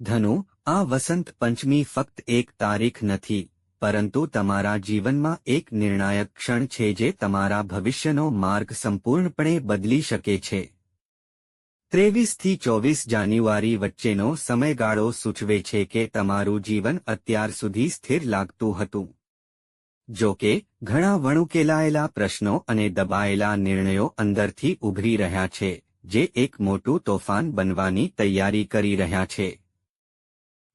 ધનુ, આ વસંત પંચમી ફક્ત એક તારીખ નથી, પરંતુ તમારા જીવનમાં એક નિર્ણાયક ક્ષણ છે જે તમારા ભવિષ્યનો માર્ગ સંપૂર્ણપણે બદલી શકે છે. ત્રેવીસથી ચોવીસ જાન્યુઆરી વચ્ચેનો સમયગાળો સૂચવે છે કે તમારું જીવન અત્યાર સુધી સ્થિર લાગતું હતું. જો કે, ઘણા વણુકેલાયેલા પ્રશ્નો અને દબાયેલા નિર્ણયો અંદરથી ઉભરી રહ્યા છે, જે એક મોટું તોફાન બનવાની તૈયારી કરી રહ્યા છે.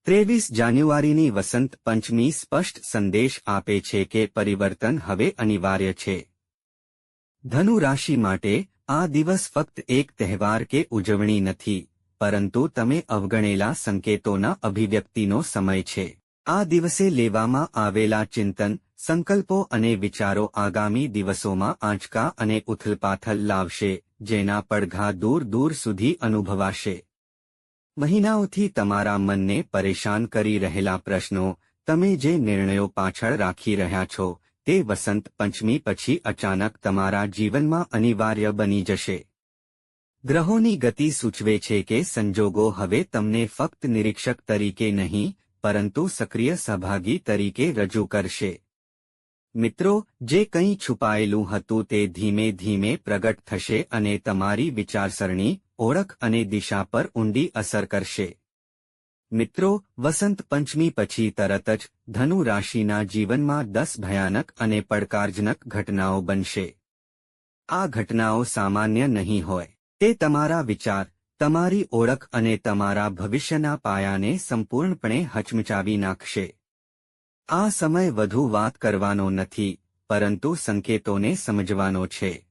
ત્રેવીસ જાન્યુઆરીની વસંત પંચમી સ્પષ્ટ સંદેશ આપે છે કે પરિવર્તન હવે અનિવાર્ય છે. ધનુ રાશિ માટે આ દિવસ ફક્ત એક તહેવાર કે ઉજવણી નથી, પરંતુ તમે અવગણેલા સંકેતોના અભિવ્યક્તિનો સમય છે. આ દિવસે લેવામાં આવેલા ચિંતન, સંકલ્પો અને વિચારો આગામી દિવસોમાં આંચકા અને ઉથલપાથલ લાવશે, જેના પડઘા દૂર દૂર સુધી અનુભવાશે. મહિનાઓથી તમારા મનને પરેશાન કરી રહેલા પ્રશ્નો, તમે જે નિર્ણયો પાછળ રાખી રહ્યા છો, તે વસંત પંચમી પછી અચાનક તમારા જીવનમાં અનિવાર્ય બની જશે. ગ્રહોની ગતિ સૂચવે છે કે સંજોગો હવે તમને ફક્ત નિરીક્ષક તરીકે નહીં, પરંતુ સક્રિય સહભાગી તરીકે રજૂ કરશે. મિત્રો, જે કંઈ છુપાયેલું હતું તે ધીમે ધીમે પ્રગટ થશે અને તમારી વિચારસરણી ઓળખ અને દિશા પર ઊંડી અસર કરશે. મિત્રો, વસંત પંચમી પછી તરત જ ધનુ રાશિના જીવનમાં દસ ભયાનક અને પડકારજનક ઘટનાઓ બનશે. આ ઘટનાઓ સામાન્ય નહીં હોય. તે તમારા વિચાર, તમારી ઓળખ અને તમારા ભવિષ્યના પાયાને સંપૂર્ણપણે હચમચાવી નાખશે. આ સમય વધુ વાત કરવાનો નથી, પરંતુ સંકેતોને સમજવાનો છે.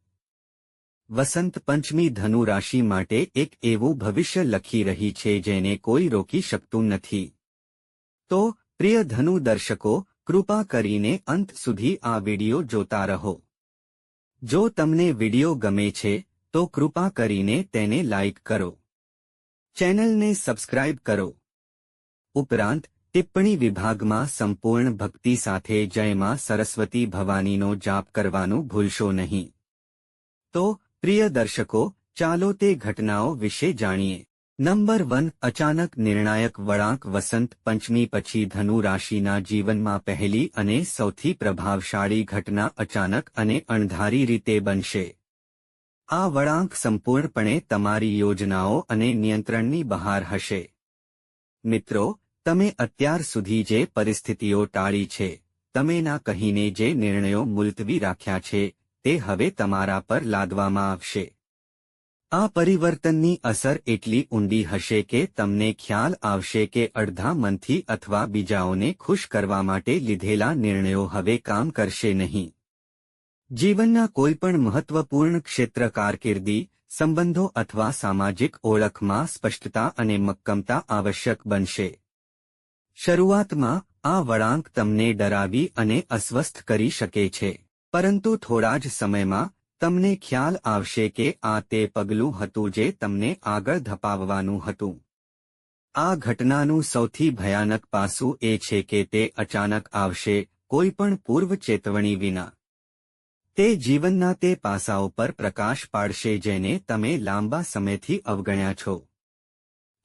વસંત પંચમી ધનુ રાશિ માટે એક એવું ભવિષ્ય લખી રહી છે જેને કોઈ રોકી શકતું નથી. તો, પ્રિય ધનુ દર્શકો, કૃપા કરીને અંત સુધી આ વિડિયો જોતા રહો. જો તમને વિડિયો ગમે છે, તો કૃપા કરીને તેને લાઇક કરો. ચેનલને સબસ્ક્રાઇબ કરો. ઉપરાંત, ટિપ્પણી વિભાગમાં સંપૂર્ણ ભક્તિ સાથે જયમાં સરસ્વતી ભવાનીનો જાપ કરવાનું ભૂલશો નહીં. તો પ્રિય દર્શકો, ચાલો તે ઘટનાઓ વિશે જાણીએ. નંબર વન, અચાનક નિર્ણાયક વળાંક વસંત પંચમી પછી ધનુ રાશિના જીવનમાં પહેલી અને સૌથી પ્રભાવશાળી ઘટના અચાનક અને અણધારી રીતે બનશે. આ વળાંક સંપૂર્ણપણે તમારી યોજનાઓ અને નિયંત્રણની બહાર હશે. મિત્રો, તમે અત્યાર સુધી જે પરિસ્થિતિઓ ટાળી છે, તમે ના કહીને જે નિર્ણયો મુલતવી રાખ્યા છે તે હવે તમારા પર લાદવામાં આવશે. આ પરિવર્તનની અસર એટલી ઊંડી હશે કે તમને ખ્યાલ આવશે કે અડધા મનથી અથવા બીજાઓને ખુશ કરવા માટે લીધેલા નિર્ણયો હવે કામ કરશે નહીં. જીવનના કોઈપણ મહત્વપૂર્ણ ક્ષેત્ર કારકિર્દી, સંબંધો અથવા સામાજિક ઓળખમાં સ્પષ્ટતા અને મક્કમતા આવશ્યક બનશે. શરૂઆતમાં આ વળાંક તમને ડરાવી અને અસ્વસ્થ કરી શકે છે. પરંતુ થોડા જ સમયમાં તમને ખ્યાલ આવશે કે આ તે પગલું હતું જે તમને આગળ ધપાવવાનું હતું. આ ઘટનાનું સૌથી ભયાનક પાસું એ છે કે તે અચાનક આવશે, કોઈપણ પૂર્વ ચેતવણી વિના. તે જીવનના તે પાસાઓ પર પ્રકાશ પાડશે જેને તમે લાંબા સમયથી અવગણ્યા છો.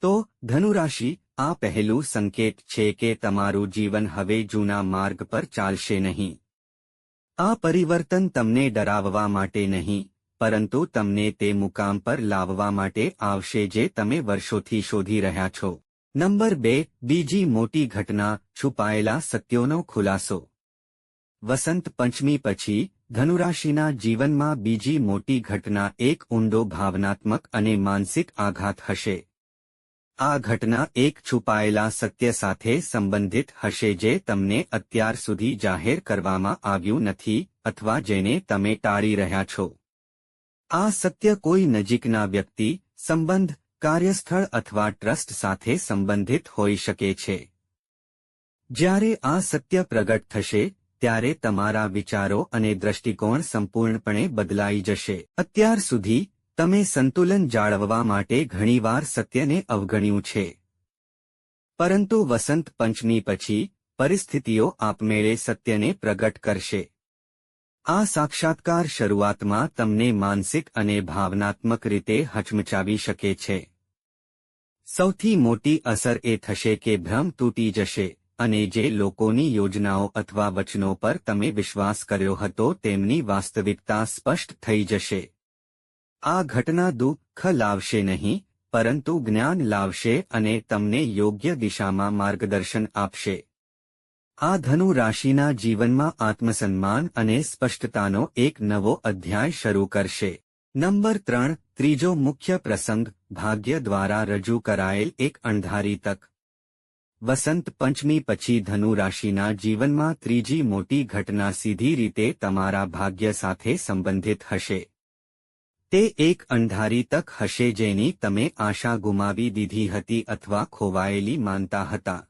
તો, ધનુરાશિ, આ પહેલું સંકેત છે કે તમારું જીવન હવે જૂના માર્ગ પર ચાલશે નહીં. આ પરિવર્તન તમને ડરાવવા માટે નહીં, પરંતુ તમને તે મુકામ પર લાવવા માટે આવશે જે તમે વર્ષોથી શોધી રહ્યા છો. નંબર બે, બીજી મોટી ઘટના, છુપાયેલા સત્યોનો ખુલાસો. વસંત પંચમી પછી, ધનુરાશિના જીવનમાં બીજી મોટી ઘટના, એક ઊંડો ભાવનાત્મક અને માનસિક આઘાત હશે. આ ઘટના એક છુપાયેલા સત્ય સાથે સંબંધિત હશે જે તમને અત્યાર સુધી જાહેર કરવામાં આવ્યું નથી અથવા જેને તમે ટાળી રહ્યા છો. આ સત્ય કોઈ નજીકના વ્યક્તિ, સંબંધ, કાર્યસ્થળ અથવા ટ્રસ્ટ સાથે સંબંધિત હોઈ શકે છે. જ્યારે આ સત્ય પ્રગટ થશે, ત્યારે તમારા વિચારો અને દ્રષ્ટિકોણ સંપૂર્ણપણે બદલાઈ જશે. અત્યાર સુધી તમે સંતુલન જાળવવા માટે ઘણીવાર સત્યને અવગણ્યું છે. પરંતુ વસંત પંચમી પછી પરિસ્થિતિઓ આપમેળે સત્યને પ્રગટ કરશે. આ સાક્ષાત્કાર શરૂઆતમાં તમને માનસિક અને ભાવનાત્મક રીતે હચમચાવી શકે છે. સૌથી મોટી અસર એ થશે કે ભ્રમ તૂટી જશે અને જે લોકોની યોજનાઓ અથવા વચનો પર તમે વિશ્વાસ કર્યો હતો તેમની વાસ્તવિકતા સ્પષ્ટ થઈ જશે. આ ઘટના દુઃખ લાવશે નહીં, પરંતુ જ્ઞાન લાવશે અને તમને યોગ્ય દિશામાં માર્ગદર્શન આપશે. આ ધનુ રાશિના જીવનમાં આત્મસન્માન અને સ્પષ્ટતાનો એક નવો અધ્યાય શરૂ કરશે. નંબર ત્રણ, ત્રીજો મુખ્ય પ્રસંગ, ભાગ્ય દ્વારા રજૂ કરાયેલ એક અણધારી તક. વસંત પંચમી પછી ધનુ રાશિના જીવનમાં ત્રીજી મોટી ઘટના સીધી રીતે તમારા ભાગ્ય સાથે સંબંધિત હશે. તે એક અંધારી તક હશે જેની તમે આશા ગુમાવી દીધી હતી અથવા ખોવાયેલી માનતા હતા.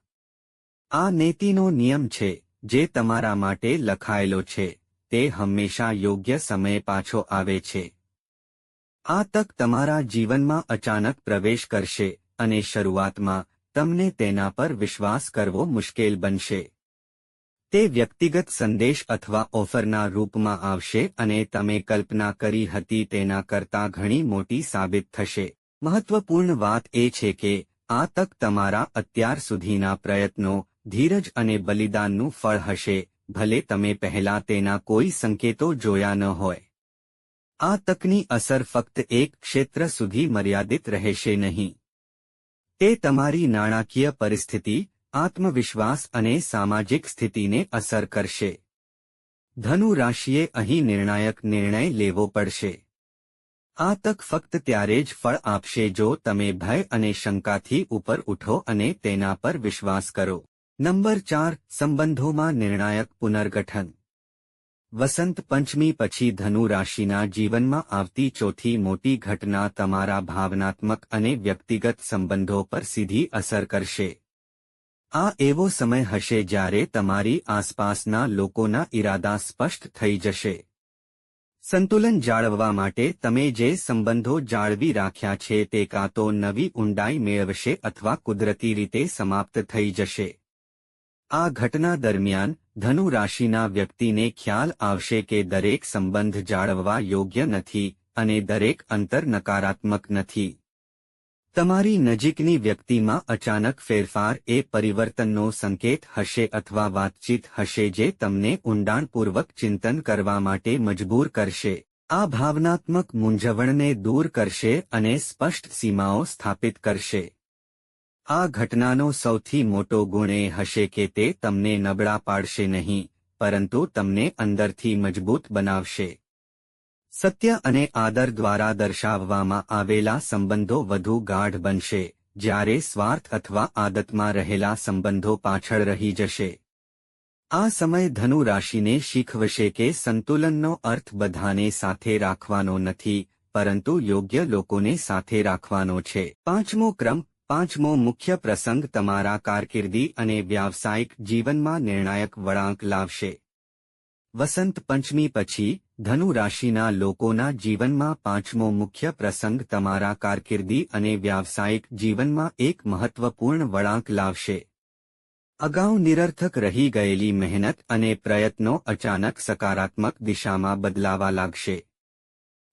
આ નેતિનો નિયમ છે, જે તમારા માટે લખાયેલો છે, તે હંમેશા યોગ્ય સમયે પાછો આવે છે. આ તક તમારા જીવનમાં અચાનક પ્રવેશ કરશે અને શરૂઆતમાં તમને તેના પર વિશ્વાસ કરવો મુશ્કેલ બનશે. તે વ્યક્તિગત સંદેશ અથવા ઓફરના રૂપમાં આવશે અને તમે કલ્પના કરી હતી તેના કરતાં ઘણી મોટી સાબિત થશે. મહત્વપૂર્ણ વાત એ છે કે, આ તક તમારા અત્યાર સુધીના પ્રયત્નો, ધીરજ અને બલિદાનનું ફળ હશે, ભલે તમે પહેલા તેના કોઈ સંકેતો જોયા ન હોય. આ તકની અસર ફક્ત એક ક્ષેત્ર સુધી મર્યાદિત રહેશે નહીં. તે તમારી નાણાકીય પરિસ્થિતિ આત્મવિશ્વાસ અને સામાજિક સ્થિતિને અસર કરશે. ધનુ રાશિએ અહીં નિર્ણાયક નિર્ણય લેવો પડશે. આ તક ફક્ત ત્યારે જ ફળ આપશે જો તમે ભય અને શંકાથી ઉપર ઉઠો અને તેના પર વિશ્વાસ કરો. નંબર ચાર, સંબંધોમાં નિર્ણાયક પુનર્ગઠન. વસંત પંચમી પછી ધનુ રાશિના જીવનમાં આવતી ચોથી મોટી ઘટના તમારા ભાવનાત્મક અને વ્યક્તિગત સંબંધો પર સીધી અસર કરશે. આ એવો સમય હશે જ્યારે તમારી આસપાસના લોકોના ઇરાદા સ્પષ્ટ થઈ જશે. સંતુલન જાળવવા માટે તમે જે સંબંધો જાળવી રાખ્યા છે તે કાં તો નવી ઊંડાઈ મેળવશે અથવા કુદરતી રીતે સમાપ્ત થઈ જશે. આ ઘટના દરમિયાન ધનુ રાશિના વ્યક્તિને ખ્યાલ આવશે કે દરેક સંબંધ જાળવવા યોગ્ય નથી અને દરેક અંતર નકારાત્મક નથી. તમારી નજીકની વ્યક્તિમાં અચાનક ફેરફાર એ પરિવર્તનનો સંકેત હશે અથવા વાતચીત હશે જે તમને ઊંડાણપૂર્વક ચિંતન કરવા માટે મજબૂર કરશે. આ ભાવનાત્મક મૂંઝવણને દૂર કરશે અને સ્પષ્ટ સીમાઓ સ્થાપિત કરશે. આ ઘટનાનો સૌથી મોટો ગુણ એ હશે કે તે તમને નબળા પાડશે નહીં, પરંતુ તમને અંદરથી મજબૂત બનાવશે. સત્ય અને આદર દ્વારા દર્શાવવામાં આવેલા સંબંધો વધુ ગાઢ બનશે, જ્યારે સ્વાર્થ અથવા આદતમાં રહેલા સંબંધો પાછળ રહી જશે. આ સમય ધનુ રાશિને શીખવશે કે સંતુલનનો અર્થ બધાને સાથે રાખવાનો નથી, પરંતુ યોગ્ય લોકોને સાથે રાખવાનો છે. પાંચમો ક્રમ, પાંચમો મુખ્ય પ્રસંગ તમારા કારકિર્દી અને વ્યાવસાયિક જીવનમાં નિર્ણાયક વળાંક લાવશે. વસંત પંચમી પછી, ધનુ રાશિના લોકોના જીવનમાં પાંચમો મુખ્ય પ્રસંગ તમારા કારકિર્દી અને વ્યાવસાયિક જીવનમાં એક મહત્વપૂર્ણ વળાંક લાવશે. અગાઉ નિરર્થક રહી ગયેલી મહેનત અને પ્રયત્નો અચાનક સકારાત્મક દિશામાં બદલાવા લાગશે.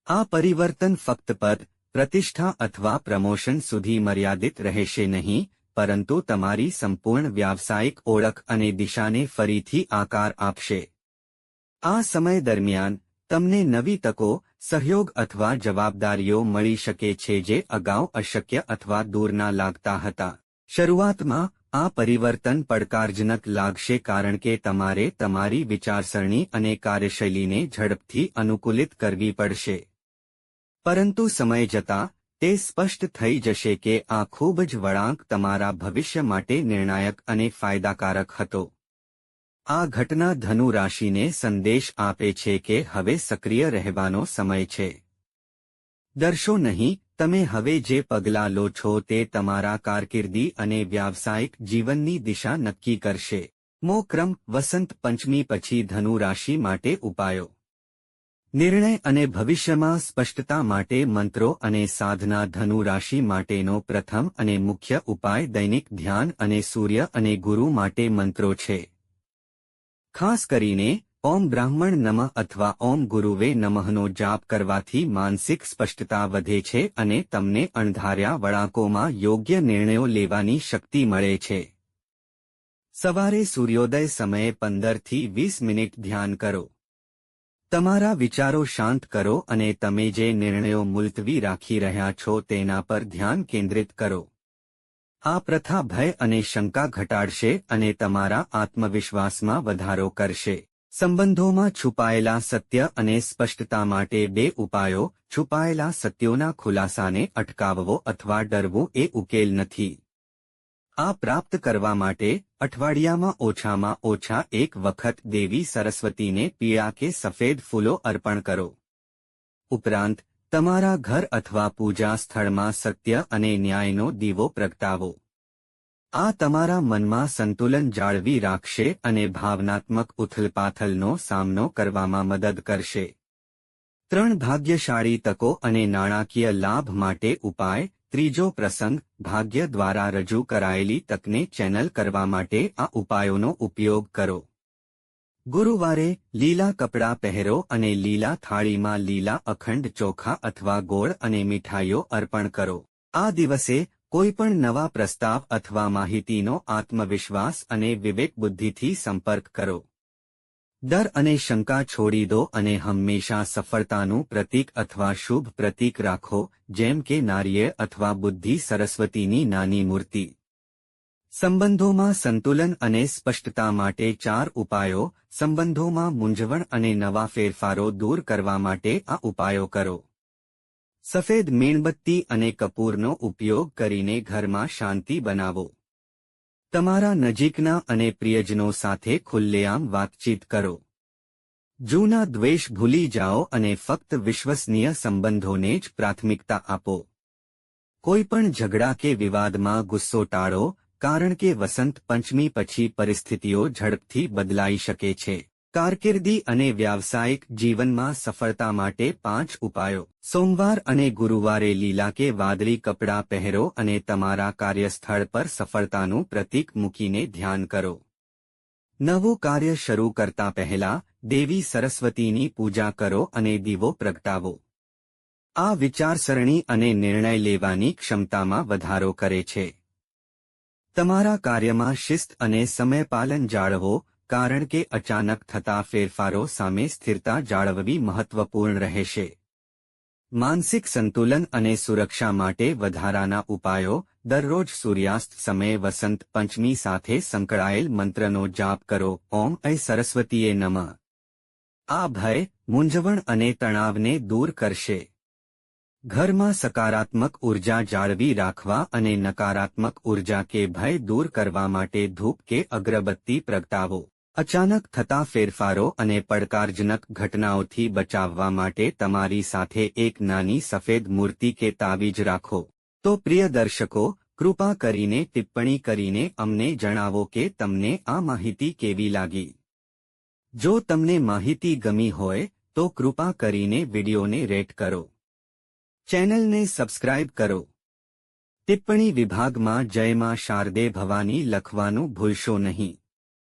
આ પરિવર્તન ફક્ત પદ, પ્રતિષ્ઠા અથવા પ્રમોશન સુધી મર્યાદિત રહેશે નહીં, પરંતુ તમારી સંપૂર્ણ વ્યાવસાયિક ઓળખ અને દિશાને ફરીથી આકાર આપશે. આ સમય દરમિયાન તમને નવી તકો, સહયોગ અથવા જવાબદારીઓ મળી શકે છે જે અગાઉ અશક્ય અથવા દૂરના લાગતા હતા. શરૂઆતમાં આ પરિવર્તન પડકારજનક લાગશે કારણ કે તમારે તમારી વિચારસરણી અને કાર્યશૈલીને ઝડપથી અનુકૂલિત કરવી પડશે. પરંતુ સમય જતાં, તે સ્પષ્ટ થઈ જશે કે આ ખૂબ જ વળાંક તમારા ભવિષ્ય માટે નિર્ણાયક અને ફાયદાકારક હતો. આ ઘટના ધનુ રાશિને સંદેશ આપે છે કે હવે સક્રિય રહેવાનો સમય છે. દર્શો નહીં, તમે હવે જે પગલાં લો છો તે તમારા કારકિર્દી અને વ્યાવસાયિક જીવનની દિશા નક્કી કરશે. મો ક્રમ, વસંત પંચમી પછી ધનુ રાશિ માટે ઉપાયો. નિર્ણય અને ભવિષ્યમાં સ્પષ્ટતા માટે મંત્રો અને સાધના ધનુ રાશિ માટેનો પ્રથમ અને મુખ્ય ઉપાય દૈનિક ધ્યાન અને સૂર્ય અને ગુરુ માટે મંત્રો છે. ખાસ કરીને ઓમ બ્રાહ્મણ નમઃ અથવા ઓમ ગુરુવે નમઃનો જાપ કરવાથી માનસિક સ્પષ્ટતા વધે છે અને તમને અણધાર્યા વળાંકોમાં યોગ્ય નિર્ણયો લેવાની શક્તિ મળે છે. સવારે સૂર્યોદય સમયે પંદરથી વીસ મિનિટ ધ્યાન કરો. તમારા વિચારો શાંત કરો અને તમે જે નિર્ણયો મુલતવી રાખી રહ્યા છો તેના પર ધ્યાન કેન્દ્રિત કરો. આ પ્રથા ભય અને શંકા ઘટાડશે અને તમારા આત્મવિશ્વાસમાં વધારો કરશે. સંબંધોમાં છુપાયેલા સત્ય અને સ્પષ્ટતા માટે બે ઉપાયો, છુપાયેલા સત્યોના ખુલાસાને અટકાવવો અથવા ડરવો એ ઉકેલ નથી. આ પ્રાપ્ત કરવા માટે અઠવાડિયામાં ઓછામાં ઓછા એક વખત દેવી સરસ્વતીને પીળા કે સફેદ ફૂલો અર્પણ કરો. ઉપરાંત તમારા ઘર અથવા પૂજા સ્થળમાં સત્ય અને ન્યાયનો દીવો પ્રગટાવો. આ તમારા મનમાં સંતુલન જાળવી રાખશે અને ભાવનાત્મક ઉથલપાથલનો સામનો કરવામાં મદદ કરશે. ત્રણ ભાગ્યશાળી તકો અને નાણાકીય લાભ માટે ઉપાય, ત્રીજો પ્રસંગ, ભાગ્ય દ્વારા રજૂ કરાયેલી તકને ચેનલ કરવા માટે આ ઉપાયોનો ઉપયોગ કરો. ગુરુવારે લીલા કપડાં પહેરો અને લીલા થાળીમાં લીલા અખંડ ચોખા અથવા ગોળ અને મીઠાઈઓ અર્પણ કરો. આ દિવસે કોઈપણ નવા પ્રસ્તાવ અથવા માહિતીનો આત્મવિશ્વાસ અને વિવેક બુદ્ધિથી સંપર્ક કરો. ડર અને શંકા છોડી દો અને હંમેશા સફળતાનું પ્રતીક અથવા શુભ પ્રતીક રાખો, જેમ કે નારિયેળ અથવા બુદ્ધિ સરસ્વતીની નાની મૂર્તિ. સંબંધોમાં સંતુલન અને સ્પષ્ટતા માટે ચાર ઉપાયો, સંબંધોમાં મૂંઝવણ અને નવા ફેરફારો દૂર કરવા માટે આ ઉપાયો કરો. સફેદ મીણબત્તી અને કપૂરનો ઉપયોગ કરીને ઘરમાં શાંતિ બનાવો. તમારા નજીકના અને પ્રિયજનો સાથે ખુલ્લેઆમ વાતચીત કરો. જૂના દ્વેષ ભૂલી જાઓ અને ફક્ત વિશ્વસનીય સંબંધોને જ પ્રાથમિકતા આપો. કોઈપણ ઝઘડા કે વિવાદમાં ગુસ્સો ટાળો કારણ કે વસંત પંચમી પછી પરિસ્થિતિઓ ઝડપથી બદલાઈ શકે છે. કારકિર્દી અને વ્યાવસાયિક જીવનમાં સફળતા માટે પાંચ ઉપાયો. સોમવાર અને ગુરુવારે લીલા કે વાદળી કપડાં પહેરો અને તમારા કાર્યસ્થળ પર સફળતાનું પ્રતીક મૂકીને ધ્યાન કરો. નવું કાર્ય શરૂ કરતા પહેલા દેવી સરસ્વતીની પૂજા કરો અને દીવો પ્રગટાવો. આ વિચારસરણી અને નિર્ણય લેવાની ક્ષમતામાં વધારો કરે છે. તમારા કાર્યમાં શિસ્ત અને સમયપાલન જાળવો, કારણ કે અચાનક થતા ફેરફારો સામે સ્થિરતા જાળવવી મહત્વપૂર્ણ રહેશે. માનસિક સંતુલન અને સુરક્ષા માટે વધારાના ઉપાયો, દરરોજ સૂર્યાસ્ત સમયે વસંત પંચમી સાથે સંકળાયેલ મંત્રનો જાપ કરો, ઓમ એ સરસ્વતીએ નમ. આ ભય, મૂંઝવણ અને તણાવને દૂર કરશે. ઘરમાં સકારાત્મક ઊર્જા જાળવી રાખવા અને નકારાત્મક ઊર્જા કે ભય દૂર કરવા માટે ધૂપ કે અગરબત્તી પ્રગટાવો. અચાનક થતા ફેરફારો અને પડકારજનક ઘટનાઓથી બચાવવા માટે તમારી સાથે એક નાની સફેદ મૂર્તિ કે તાવીજ રાખો. તો પ્રિય દર્શકો, કૃપા કરીને ટિપ્પણી કરીને અમને જણાવો કે તમને આ માહિતી કેવી લાગી. જો તમને માહિતી ગમી હોય, તો કૃપા કરીને વિડિયોને રેટ કરો. ચેનલને સબસ્ક્રાઇબ કરો. ટિપ્પણી વિભાગમાં જયમાં શારદે ભવાની લખવાનું ભૂલશો નહીં.